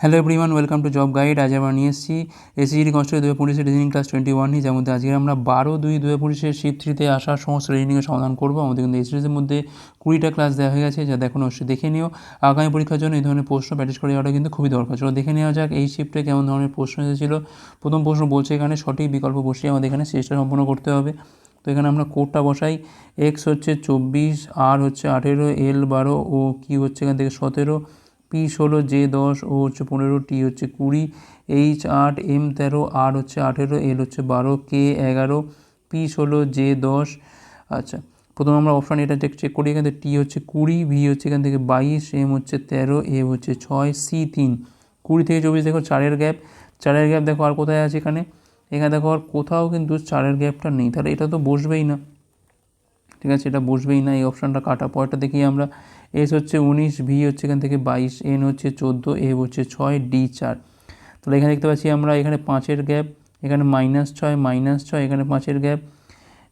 Hello everyone welcome to job guide আজ আমরা নিয়ে এসেছি এসিজিডি কনস্টেবল দু পঁচিশের রিজনিং ক্লাস টোয়েন্টি ওয়ান যার মধ্যে আজকে আমরা বারো দুই দু পঁচিশের শীত থ্রিতে আসা সমস্ত রিজনিংয়ের সমাধান করব। আমাদের কিন্তু এই সিরিজের মধ্যে কুড়িটা ক্লাস দেওয়া হয়ে গেছে, যা দেখুন অবশ্যই দেখে নিও। আগামী পরীক্ষার জন্য এই ধরনের প্রশ্ন প্র্যাকটিস করে যাওয়াটা কিন্তু খুবই দরকার। চলো দেখে নেওয়া যাক এই শিফটে কেমন ধরনের প্রশ্ন এসেছিল। প্রথম প্রশ্ন বলছে এখানে সঠিক বিকল্প বসিয়ে আমাদের এখানে সিরিজটা সম্পন্ন করতে হবে। তো এখানে আমরা কোডটা বসাই। এক্স হচ্ছে চব্বিশ আর হচ্ছে আঠেরো এল বারো ও কি হচ্ছে এখান থেকে সতেরো। পি ষোলো জে দশ ও হচ্ছে পনেরো টি হচ্ছে কুড়ি এইচ আট এম তেরো আর হচ্ছে আঠেরো এল হচ্ছে বারো কে এগারো পি ষোলো জে দশ। আচ্ছা প্রথমে আমরা অপশান এটা চেক করি, এখান থেকে টি হচ্ছে কুড়ি ভি হচ্ছে এখান থেকে বাইশ এম হচ্ছে তেরো এ হচ্ছে ছয় সি তিন। কুড়ি থেকে চব্বিশ দেখো চারের গ্যাপ চারের গ্যাপ দেখো আর কোথায় আছে এখানে? এখানে দেখো আর কোথাও কিন্তু চারের গ্যাপটা নেই। তাহলে এটা তো বসবেই না। ঠিক আছে, এটা বসবেই না, এই অপশানটা কাটা। পরেরটা দেখি আমরা এস হচ্ছে উনিশ ভি হচ্ছে এখান থেকে বাইশ এন হচ্ছে চোদ্দ এ হচ্ছে ছয় ডি চার। তাহলে এখানে দেখতে পাচ্ছি আমরা, এখানে পাঁচের গ্যাপ, এখানে মাইনাস ছয় মাইনাস ছয়, এখানে পাঁচের গ্যাপ।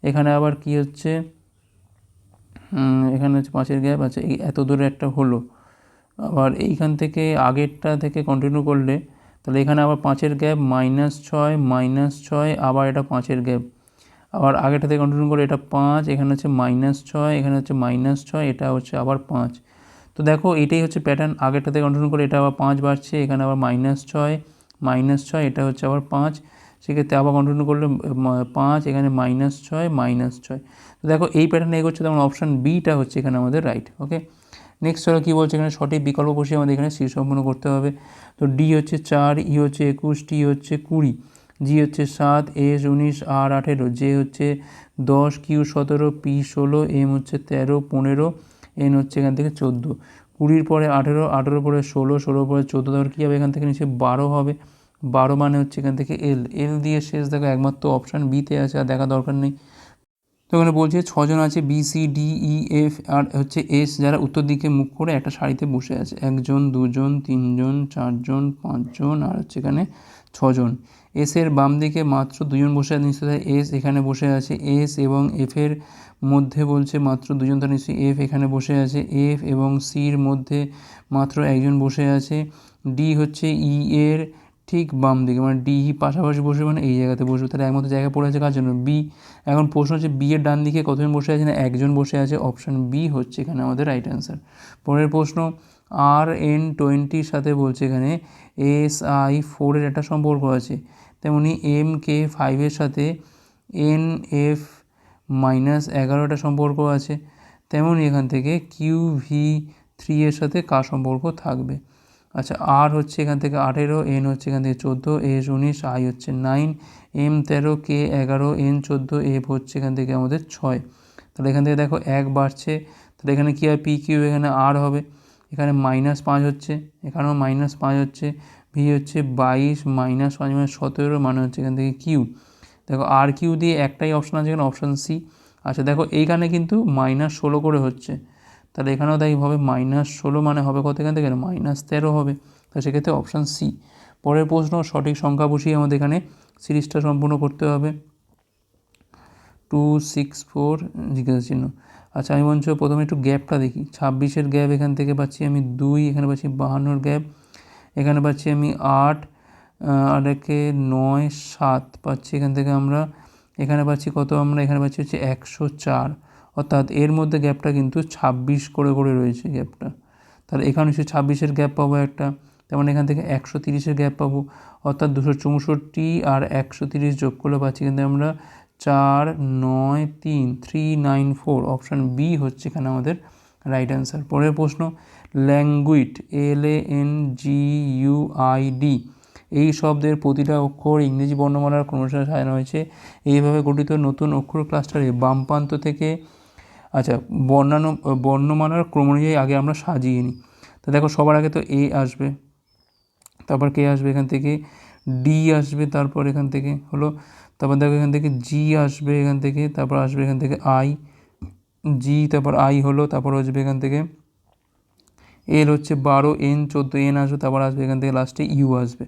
এখানে আবার কি হচ্ছে? এখানে হচ্ছে পাঁচের গ্যাপ আছে এই এত দূরে একটা হলো। আবার এইখান থেকে আগেরটা থেকে কন্টিনিউ করলে, তাহলে এখানে আবার পাঁচের গ্যাপ মাইনাস ছয় মাইনাস ছয়, আবার এটা পাঁচের গ্যাপ। আবার আগেটা থেকে কন্টিনিউ করে এটা পাঁচ, এখানে হচ্ছে মাইনাস ছয়, এখানে হচ্ছে মাইনাস ছয়, এটা হচ্ছে আবার পাঁচ। তো দেখো এটাই হচ্ছে প্যাটার্ন আগেরটা থেকে কন্টিনিউ করে এটা আবার পাঁচ বাড়ছে, এখানে আবার মাইনাস ছয় মাইনাস ছয়, এটা হচ্ছে আবার পাঁচ। সেক্ষেত্রে আবার কন্টিনিউ করলে পাঁচ, এখানে মাইনাস ছয় মাইনাস ছয়। তো দেখো এই প্যাটার্নে এগোচ্ছে তখন অপশান বিটা হচ্ছে এখানে আমাদের রাইট ওকে নেক্সট চলো কী বলছে এখানে? সঠিক বিকল্প বসিয়ে আমাদের এখানে সি সম্পন্ন করতে হবে। তো ডি হচ্ছে চার ই হচ্ছে একুশ টি হচ্ছে কুড়ি। জি হচ্ছে সাত এস উনিশ আর আঠেরো জে হচ্ছে দশ কিউ সতেরো পি ষোলো এম হচ্ছে তেরো, পনেরো এন হচ্ছে এখান থেকে চোদ্দ। কুড়ির পরে আঠেরো আঠেরো পরে ষোলো, ষোলোর পরে চোদ্দ ধর কী হবে এখান থেকে নিচে? বারো হবে। বারো মানে হচ্ছে এখান থেকে এল এল দিয়ে শেষ, দেখো একমাত্র অপশান বিতে আছে আর দেখা দরকার নেই। তো এখানে বলছে ছজন আছে B C D E F আর হচ্ছে এস যারা উত্তর দিকে মুখ করে একটা শাড়িতে বসে আছে। একজন, দুজন, তিনজন, চারজন, পাঁচজন আর হচ্ছে এখানে ছজন। এসের বাম দিকে মাত্র দুজন বসে আছে, নিশ্চয়ই এস এখানে বসে আছে। এস এবং এফের মধ্যে বলছে মাত্র দুজন, তার নিশ্চয়ই এফ এখানে বসে আছে। এফ এবং সির মধ্যে মাত্র একজন বসে আছে। ডি হচ্ছে ই এর ঠিক বাম দিকে মানে ডি পাশাপাশি বসবে মানে এই জায়গাতে বসবে। তাহলে একমাত্র জায়গা পড়ে আছে কার জন্য? বি এখন প্রশ্ন হচ্ছে বি এর ডান দিকে কতজন বসে আছে না একজন বসে আছে? অপশান বি হচ্ছে এখানে আমাদের রাইট অ্যান্সার পরের প্রশ্ন আর এন টোয়েন্টির সাথে বলছে এখানে এস আই ফোরের একটা সম্পর্ক আছে। তেমনি এম কে ফাইভের সাথে এন এফ মাইনাস এগারোটা সম্পর্ক আছে। তেমনই এখান থেকে কিউ ভি থ্রি এর সাথে কার সম্পর্ক থাকবে? আচ্ছা আর হচ্ছে এখান থেকে আঠেরো, এন হচ্ছে এখান থেকে চোদ্দ এস উনিশ, আই হচ্ছে নাইন, এম তেরো, কে এগারো, এন চোদ্দ, এফ হচ্ছে এখান থেকে আমাদের ছয়। তাহলে এখান থেকে দেখো এক বাড়ছে, তাহলে এখানে কী হয়? পি কিউ এখানে আর হবে। এখানে মাইনাস পাঁচ হচ্ছে, এখানেও মাইনাস পাঁচ হচ্ছে, ভি হচ্ছে বাইশ, মাইনাস পাঁচ মানে সতেরো মানে হচ্ছে এখান থেকে কিউ। দেখো আর কিউ দিয়ে একটাই অপশান আছে এখানে অপশান সি আচ্ছা দেখো এইখানে কিন্তু মাইনাস ষোলো করে হচ্ছে। তাহলে এখানেও তাই হবে মাইনাস ষোলো মানে হবে কত এখান থেকে? মাইনাস তেরো হবে। তো সেক্ষেত্রে অপশান সি পরের প্রশ্ন, সঠিক সংখ্যা বসিয়ে আমাদের এখানে সিরিজটা সম্পূর্ণ করতে হবে। টু সিক্স ফোর জিজ্ঞাসা চিহ্ন। আচ্ছা আমি বলছি প্রথমে একটু গ্যাপটা দেখি। ছাব্বিশের গ্যাপ এখান থেকে পাচ্ছি আমি দুই, এখানে পাচ্ছি বাহান্নর গ্যাপ এখানে পাচ্ছি আমি আট আর একে নয়, সাত পাচ্ছি এখান থেকে আমরা। এখানে পাচ্ছি কত আমরা? এখানে পাচ্ছি হচ্ছে একশো চার। অর্থাৎ এর মধ্যে গ্যাপটা কিন্তু ছাব্বিশ করে করে রয়েছে গ্যাপটা। তাহলে এখানে হচ্ছে ছাব্বিশের গ্যাপ পাবো একটা তেমন এখান থেকে একশো তিরিশের গ্যাপ পাবো। অর্থাৎ দুশো চৌষট্টি আর একশো তিরিশ যোগ করলে পাচ্ছি কিন্তু আমরা চার, নয়, তিন three nine four option B হচ্ছে এখানে আমাদের রাইট অ্যান্সার পরের প্রশ্ন languid L A N G U I D এই শব্দের প্রতিটা অক্ষর ইংরেজি বর্ণমালার ক্রমশায় সাজানো হয়েছে। এইভাবে গঠিত নতুন অক্ষর ক্লাস্টারে বাম প্রান্ত থেকে আচ্ছা বর্ণানো, বর্ণমালার ক্রম অনুযায়ী আগে আমরা সাজিয়ে নিই। তো দেখো, সবার আগে তো এ আসবে, তারপর কে আসবে এখান থেকে? ডি আসবে, তারপর এখান থেকে হলো, তারপর দেখো এখান থেকে জি আসবে এখান থেকে, তারপর আসবে এখান থেকে আই, জি, তারপর আই হলো, তারপর আসবে এখান থেকে এল হচ্ছে বারো, এন চোদ্দ, এন আসবে, তারপর আসবে এখান থেকে লাস্টে ইউ আসবে।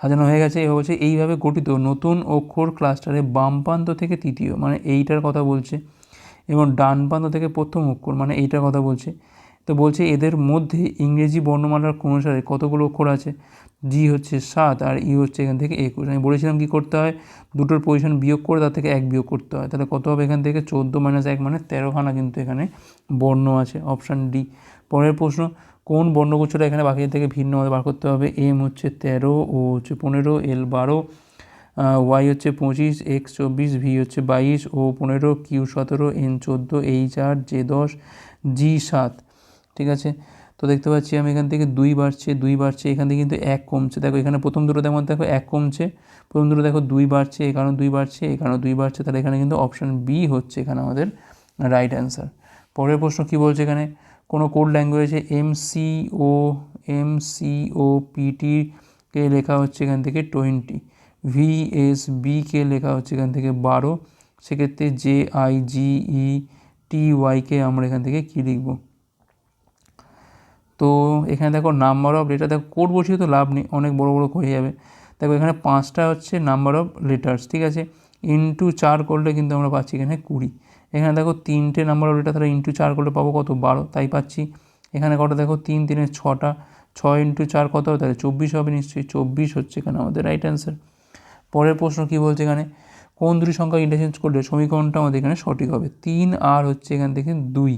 সাজানো হয়ে গেছে এভাবে হচ্ছে এইভাবে গঠিত নতুন অক্ষর ক্লাস্টারে বাম প্রান্ত থেকে তৃতীয় মানে এইটার কথা বলছে। এবং ডান প্রান্ত থেকে প্রথম অক্ষর মানে এইটার কথা বলছে। তো বলছে এদের মধ্যে ইংরেজি বর্ণমালার অনুসারে কতগুলো অক্ষর আছে? জি হচ্ছে সাত আর ই হচ্ছে এখান থেকে একুশ। আমি বলেছিলাম কী করতে হয়? দুটোর পজিশন বিয়োগ করে তার থেকে এক বিয়োগ করতে হয়। তাহলে কত হবে এখান থেকে? চোদ্দ মাইনাস এক মানে তেরোখানা কিন্তু এখানে বর্ণ আছে অপশান ডি পরের প্রশ্ন, কোন বর্ণগুচ্ছটা এখানে বাকিদের থেকে ভিন্ন বার করতে হবে? এম হচ্ছে তেরো ও হচ্ছে পনেরো এল বারো ওয়াই হচ্ছে পঁচিশ এক্স চব্বিশ ভি হচ্ছে বাইশ ও পনেরো কিউ সতেরো এন চোদ্দ এইচ আট জে দশ জি সাত। ঠিক আছে? তো দেখতে পাচ্ছি আমি এখান থেকে দুই বাড়ছে দুই বাড়ছে, এখান থেকে কিন্তু এক কমছে। দেখো, এখানে প্রথম দুটো তেমন দেখো এক কমছে। প্রথম দুটো দেখো দুই বাড়ছে এখানেও দুই বাড়ছে এখানেও দুই বাড়ছে। তাহলে এখানে কিন্তু অপশান বি হচ্ছে এখানে আমাদের রাইট অ্যান্সার পরের প্রশ্ন কী বলছে এখানে? কোনো কোড ল্যাঙ্গুয়েজে M C O M C O পিটিকে লেখা হচ্ছে এখান থেকে টোয়েন্টি ভি এস বিকে লেখা হচ্ছে এখান থেকে বারো। সেক্ষেত্রে জে আই জি ই টি ওয়াইকে আমরা এখান থেকে কী লিখব? তো এখানে দেখো নাম্বার অফ লেটার দেখো কোড বসিয়ে তো লাভ নেই, অনেক বড় বড় হয়ে যাবে। দেখো এখানে পাঁচটা হচ্ছে নাম্বার অফ লেটার্স ঠিক আছে? ইন্টু চার করলে কিন্তু আমরা পাচ্ছি এখানে কুড়ি। এখানে দেখো তিনটে নাম্বার অফ লেটার তাহলে ইন্টু চার করলে পাবো কত? বারো, তাই পাচ্ছি। এখানে কটা? দেখো তিন, তিনে ছটা। ছয় ইন্টু চার কত হবে? তাহলে চব্বিশ হবে নিশ্চয়ই। চব্বিশ হচ্ছে এখানে আমাদের রাইট অ্যান্সার পরের প্রশ্ন কী বলছে এখানে? কোন দুটি সংখ্যা ইন্টারচেঞ্জ করলে সমীকরণটা আমাদের এখানে সঠিক হবে? তিন আর হচ্ছে এখান থেকে দুই।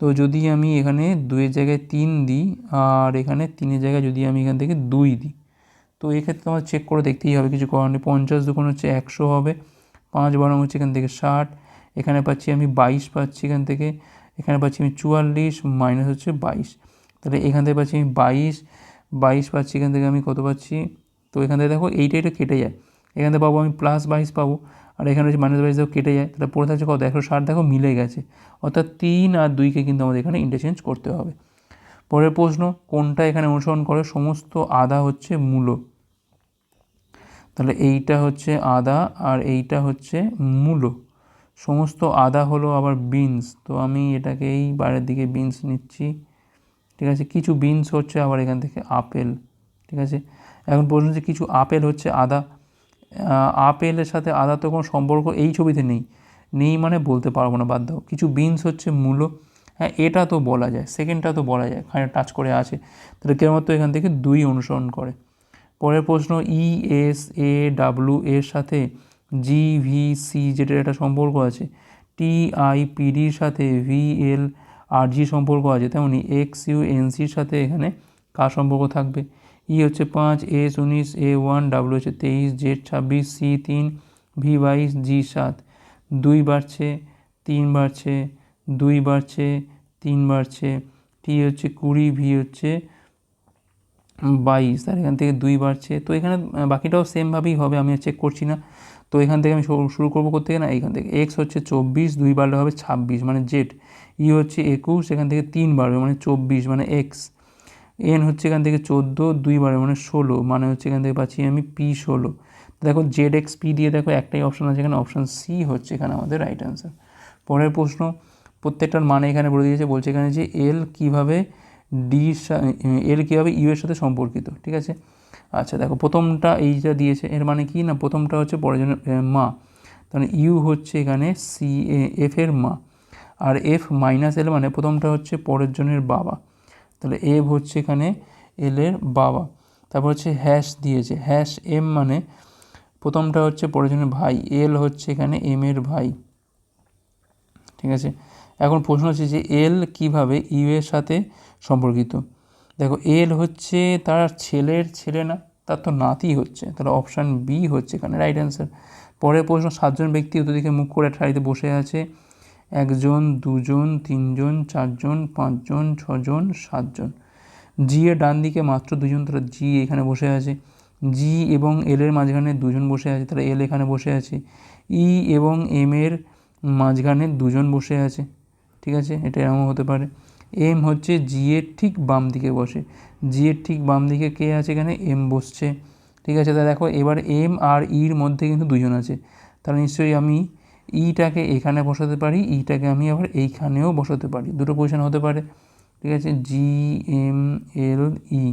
তো যদি আমি এখানে দুইয়ের জায়গায় তিন দিই আর এখানে তিনের জায়গায় যদি আমি এখান থেকে দুই দিই, তো এক্ষেত্রে আমার চেক করে দেখতেই হবে কিছু করার নেই। পঞ্চাশ দুগুণ হচ্ছে একশো হবে। পাঁচ বারো হচ্ছে এখান থেকে ষাট। এখানে পাচ্ছি আমি বাইশ পাচ্ছি এখান থেকে। এখানে পাচ্ছি আমি চুয়াল্লিশ মাইনাস হচ্ছে বাইশ। তাহলে এখান থেকে পাচ্ছি আমি বাইশ। বাইশ পাচ্ছি এখান থেকে আমি কত পাচ্ছি? তো এখান থেকে দেখো এইটা এটা কেটে যায়। এখান থেকে পাবো আমি প্লাস বাইশ পাবো, আর এখানে হচ্ছে মাইনাস বাইশ, দেখো কেটে যায়। তাহলে পড়ে থাকছে কত? একশো ষাট, দেখো মিলে গেছে। অর্থাৎ তিন আর দুইকে কিন্তু আমাদের এখানে ইন্টারচেঞ্জ করতে হবে। পরের প্রশ্ন, কোনটা এখানে অনুসরণ করে? সমস্ত আদা হচ্ছে মূলো। তাহলে এইটা হচ্ছে আদা আর এইটা হচ্ছে মূলো। সমস্ত আদা হলো আবার বিনস তো আমি এটাকে এই বাইরের দিকে বিনস নিচ্ছি। ঠিক আছে? কিছু বিনস হচ্ছে আবার এখান থেকে আপেল। ঠিক আছে? এখন প্রশ্ন হচ্ছে কিছু আপেল হচ্ছে আদা। আপেলের সাথে আদা তো কোনো সম্পর্ক এই ছবিতে নেই। নেই মানে বলতে পারব না, বাদ দাও। কিছু বিনস হচ্ছে মূলো। হ্যাঁ এটা তো বলা যায়। সেকেন্ডটা তো বলা যায় এখানে টাচ করে আছে। তাহলে কেবলমাত্র এখান থেকে দুই অনুসরণ করে। পরের প্রশ্ন ই এস এ ডাব্লু এর সাথে জি ভি সি যেটার একটা সম্পর্ক আছে টি আই পিডির সাথে ভি এল আর জি সম্পর্ক আছে, তেমনি এক্স ইউ এন সির সাথে এখানে কার সম্পর্ক থাকবে? ই হচ্ছে পাঁচ এস উনিশ এ ওয়ান ডাব্লু হচ্ছে তেইশ জেড ছাব্বিশ সি তিন ভি বাইশ জি সাত। দুই বাড়ছে, তিন বাড়ছে, দুই বাড়ছে, তিন বাড়ছে। টি হচ্ছে কুড়ি ভি হচ্ছে বাইশ। আর এখান থেকে দুই বাড়ছে। তো এখানে বাকিটাও সেমভাবেই হবে, আমি চেক করছি না। তো এখান থেকে আমি শুরু করব করতে না? এইখান থেকে। এক্স হচ্ছে চব্বিশ, দুই বাড়লে হবে ছাব্বিশ মানে জেড ই হচ্ছে একুশ, এখান থেকে তিন বাড়বে মানে চব্বিশ মানে এক্স এন হচ্ছে এখান থেকে চোদ্দ, দুই বাড়বে মানে ষোলো মানে হচ্ছে এখান থেকে পাচ্ছি আমি পি ষোলো। দেখো জেড এক্স পি দিয়ে দেখো একটাই অপশান আছে এখানে অপশান সি হচ্ছে এখানে আমাদের রাইট অ্যান্সার পরের প্রশ্ন, প্রত্যেকটার মানে এখানে বলে দিয়েছে, বলছে এখানে যে এল কীভাবে ডি এল কীভাবে ইউ এর সাথে সম্পর্কিত, ঠিক আছে? আচ্ছা দেখো প্রথমটা এইটা দিয়েছে, এর মানে কি না? প্রথমটা হচ্ছে পরের মা। তাহলে ইউ হচ্ছে এখানে সি এফ এর মা। আর এফ মাইনাস এল মানে প্রথমটা হচ্ছে পরের জনের বাবা। তাহলে এফ হচ্ছে এখানে এল এর বাবা। তারপর হচ্ছে হ্যাশ দিয়েছে। হ্যাশ এম মানে প্রথমটা হচ্ছে পরেরজনের ভাই এল হচ্ছে এখানে এম এর ভাই। ঠিক আছে? এখন প্রশ্ন হচ্ছে যে এল কীভাবে ইউ এর সাথে সম্পর্কিত? দেখো এল হচ্ছে তার ছেলের ছেলে না, তার তো নাতি হচ্ছে। তাহলে অপশান বি হচ্ছে এখানে রাইট অ্যান্সার পরের প্রশ্ন, সাতজন ব্যক্তি দিকে মুখ করে একটা বসে আছে। একজন, দুজন, তিনজন, চারজন, পাঁচজন, ছজন, সাতজন। জি এর ডান দিকে মাত্র দুজন তারা জি এখানে বসে আছে। জি এবং এল এর মাঝখানে দুজন বসে আছে তারা এল এখানে বসে আছে। ই এবং এম এর মাঝখানে দুজন বসে আছে, ঠিক আছে? এটা এমন হতে পারে। এম হচ্ছে জি এর ঠিক বাম দিকে বসে। জি এর ঠিক বাম দিকে কে আছে এখানে? এম বসছে। ঠিক আছে তা দেখো, এবার এম আর ইর মধ্যে কিন্তু দুজন আছে। তাহলে নিশ্চয়ই আমি ইটাকে এখানে বসাতে পারি, ইটাকে আমি আবার এইখানেও বসাতে পারি। দুটো পজিশন হতে পারে, ঠিক আছে? জি এম এল ই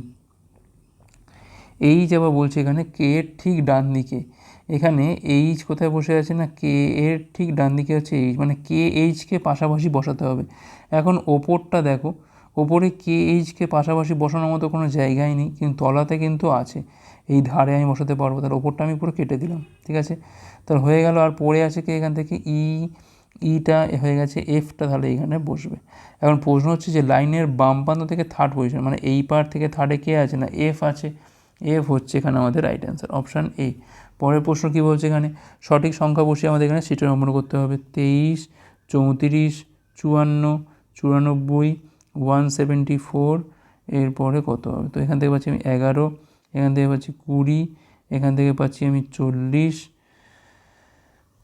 এই যে আবার বলছে এখানে কে এর ঠিক ডান দিকে। এখানে এইচ কোথায় বসে আছে না? কে এর ঠিক ডান দিকে হচ্ছে এইচ মানে কে এইচকে পাশাপাশি বসাতে হবে। এখন ওপরটা দেখো ওপরে কে এইচকে পাশাপাশি বসানোর মতো কোনো জায়গাই নেই, কিন্তু তলাতে কিন্তু আছে। এই ধারে আমি বসাতে পারব, তার ওপরটা আমি পুরো কেটে দিলাম, ঠিক আছে? তার হয়ে গেল, আর পড়ে আছে কি এখান থেকে? ই, ইটা হয়ে গেছে, এফটা তাহলে এখানে বসবে। এখন প্রশ্ন হচ্ছে যে লাইনের বাম প্রান্ত থেকে থার্ড পজিশন মানে এই পার থেকে থার্ডে কে আছে না এফ আছে? এফ হচ্ছে এখানে আমাদের রাইট অ্যান্সার অপশান এ পরের প্রশ্ন কী বলছে এখানে? সঠিক সংখ্যা বসিয়ে আমাদের এখানে সিটের নম্বর করতে হবে, তেইশ, চৌত্রিশ, চুয়ান্ন, চুরানব্বই ওয়ান সেভেন্টি ফোর এরপরে কত? হবে তো এখান থেকে পাচ্ছি আমি এগারো, এখান থেকে পাচ্ছি কুড়ি, এখান থেকে পাচ্ছি আমি চল্লিশ।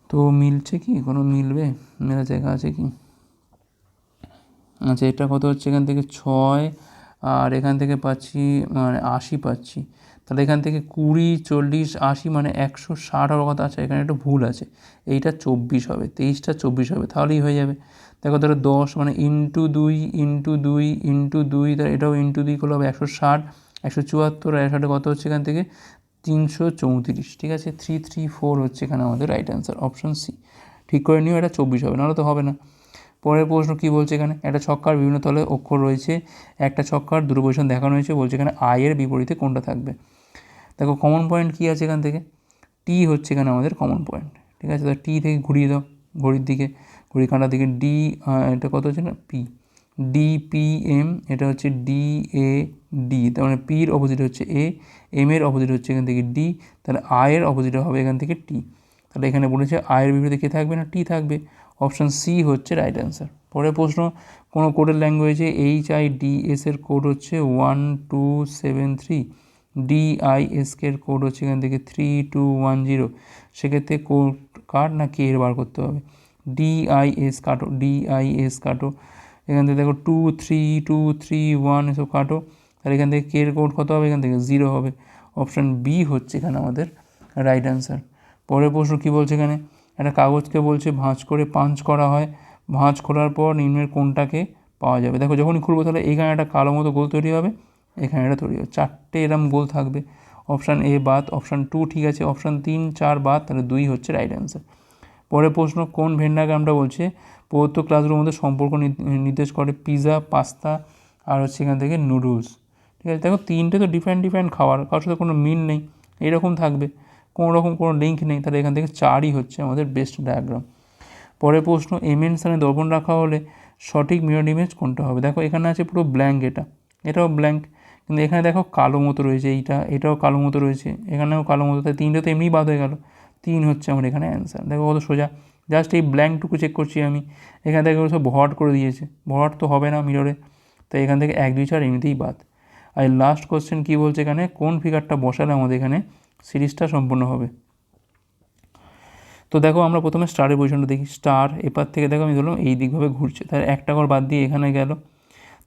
তো মিলছে কি? কোনো মিলবে? মেলা জায়গা আছে কি? আচ্ছা এটা কত হচ্ছে? এখান থেকে ছয়, আর এখান থেকে পাচ্ছি মানে আশি পাচ্ছি। তাহলে এখান থেকে কুড়ি, চল্লিশ, আশি মানে একশো ষাট হওয়ার কথা আছে, এখানে একটু ভুল আছে। এইটা চব্বিশ হবে, তেইশটা চব্বিশ হবে, তাহলেই হয়ে যাবে। দেখো ধরো দশ মানে ইন্টু দুই ইন্টু দুই ইন্টু দুই, তাহলে এটাও ইন্টু দুই করলে হবে একশো ষাট, একশো চুয়াত্তর আর একশো কত হচ্ছে এখান থেকে? তিনশো চৌত্রিশ, ঠিক আছে? থ্রি থ্রি, ফোর হচ্ছে এখানে আমাদের রাইট অ্যান্সার অপশন সি ঠিক করে নিও, এটা চব্বিশ হবে, নাহলে তো হবে না। পরের প্রশ্ন কী বলছে এখানে? একটা ছক্কার বিভিন্ন তলে অক্ষর রয়েছে, একটা ছক্কার দুটো দেখানো হয়েছে, বলছে এখানে আয়ের বিপরীতে কোনটা থাকবে? দেখো কমন পয়েন্ট কী আছে এখান থেকে? টি হচ্ছে এখানে আমাদের কমন পয়েন্ট ঠিক আছে? তো টি থেকে ঘুরিয়ে দাও, ঘড়ির দিকে ঘড়ি কাঁটার দিকে ডি এটা কত হচ্ছে না? পি ডি পি এম এটা হচ্ছে ডি এ ডি তার মানে পির অপোজিট হচ্ছে এ এম এর অপোজিট হচ্ছে এখান থেকে ডি তাহলে আয়ের অপোজিট হবে এখান থেকে টি তাহলে এখানে বলেছে আয়ের বিপরীতে কে থাকবে না? টি থাকবে অপশান সি হচ্ছে রাইট অ্যান্সার পরের প্রশ্ন, কোনো কোডের ল্যাঙ্গুয়েজে এইচ আই ডি এস এর কোড হচ্ছে one two seven three D I S K এর কোড হচ্ছে এখান থেকে থ্রি টু ওয়ান জিরো সেক্ষেত্রে কোড কার না কে এর বার করতে হবে? ডিআইএস কাটো ডিআইএস কাটো। এখান থেকে দেখো two three two three one এসব কাটো। তাহলে এখান থেকে কে এর কোড কত হবে? এখান থেকে জিরো হবে। অপশান বি হচ্ছে এখানে আমাদের রাইট অ্যান্সার পরের প্রশ্ন কী বলছে এখানে? একটা কাগজকে বলছে ভাঁজ করে পাঞ্চ করা হয়। ভাঁজ খোলার পর নিম্নের কোনটাকে পাওয়া যাবে? দেখো যখনই খুলবো তাহলে এখানে একটা কালো মতো গোল তৈরি হবে। এখানে এটা তৈরি হবে চারটে এরম গোল থাকবে। অপশান এ বাদ, অপশান টু ঠিক আছে, অপশান তিন, চার বাদ, তাহলে দুই হচ্ছে রাইট অ্যান্সার পরের প্রশ্ন, কোন ভেন্ডাগ্রামটা বলছে? প্রদত্ত ক্লাসগুলোর মধ্যে সম্পর্ক নির্দেশ করে পিৎজা পাস্তা আর হচ্ছে এখান থেকে নুডলস ঠিক আছে, দেখো তিনটে তো ডিফারেন্ট ডিফারেন্ট খাবার, কারোর সাথে কোনো মিল নেই, এরকম থাকবে। কোনো রকম কোনো লিঙ্ক নেই, তাহলে এখান থেকে চারই হচ্ছে আমাদের বেস্ট ডায়াগ্রাম পরের প্রশ্ন এমএন স্থানে দর্পণ রাখা হলে সঠিক মিরর ইমেজ কোনটা হবে? দেখো এখানে আছে পুরো ব্ল্যাঙ্ক এটা। এটাও ব্ল্যাঙ্ক কিন্তু এখানে দেখো কালো মতো রয়েছে এইটা, এটাও কালো মতো রয়েছে, এখানেও কালো মতো, তাই তিনটে তো এমনিই বাদ হয়ে গেল। তিন হচ্ছে আমার এখানে অ্যান্সার দেখো কত সোজা। জাস্ট এই ব্ল্যাঙ্কটুকু চেক করছি আমি। এখান থেকে সব ভরাট করে দিয়েছে। ভরাট তো হবে না মিররে তাই এখান থেকে এক, দুই, চার এমনিতেই বাদ। আর লাস্ট কোশ্চেন কী বলছে এখানে? কোন ফিগারটা বসালে আমাদের এখানে সিরিজটা সম্পূর্ণ হবে? তো দেখো আমরা প্রথমে স্টারের পজিশনটা দেখি। স্টার এপার থেকে দেখো আমি ধরলাম এই দিকভাবে ঘুরছে। তার একটা ঘর বাদ দিয়ে এখানে গেল।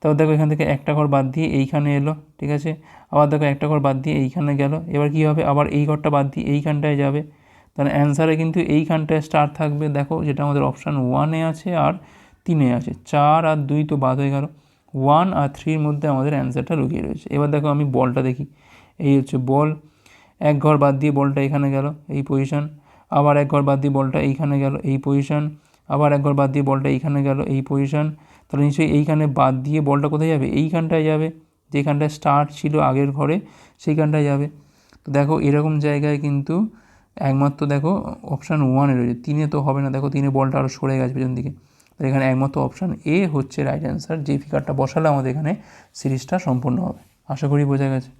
তারপর দেখো এখান থেকে একটা ঘর বাদ দিয়ে এইখানে এলো, ঠিক আছে? আবার দেখো একটা ঘর বাদ দিয়ে এইখানে গেল। এবার কী হবে? আবার এই ঘরটা বাদ দিয়ে এইখানটায় যাবে। তাহলে অ্যান্সারে কিন্তু এইখানটায় স্টার থাকবে। দেখো যেটা আমাদের অপশান ওয়ানে আছে আর তিনে আছে। চার আর দুই তো বাদ হয়ে গেল। ওয়ান আর থ্রির মধ্যে আমাদের অ্যান্সারটা লুকিয়ে রয়েছে। এবার দেখো আমি বলটা দেখি। এই হচ্ছে বল। এক ঘর বাদ দিয়ে বলটা এখানে গেল, এই পজিশন আবার এক ঘর বাদ দিয়ে বলটা এইখানে গেল, এই পজিশন আবার এক ঘর বাদ দিয়ে বলটা এইখানে গেল, এই পজিশন তাহলে নিশ্চয়ই এইখানে বাদ দিয়ে বলটা কোথায় যাবে? এইখানটায় যাবে। যেখানটায় স্টার্ট ছিল আগের ঘরে, সেইখানটায় যাবে। তো দেখো এরকম জায়গায় কিন্তু একমাত্র দেখো অপশান ওয়ানে রয়েছে। তিনে তো হবে না। দেখো তিনে বলটা আরও সরে গেছে পেছন দিকে। তাহলে এখানে একমাত্র অপশান এ হচ্ছে রাইট অ্যান্সার যে ফিগারটা বসালে আমাদের এখানে সিরিজটা সম্পূর্ণ হবে। আশা করি বোঝা গেছে।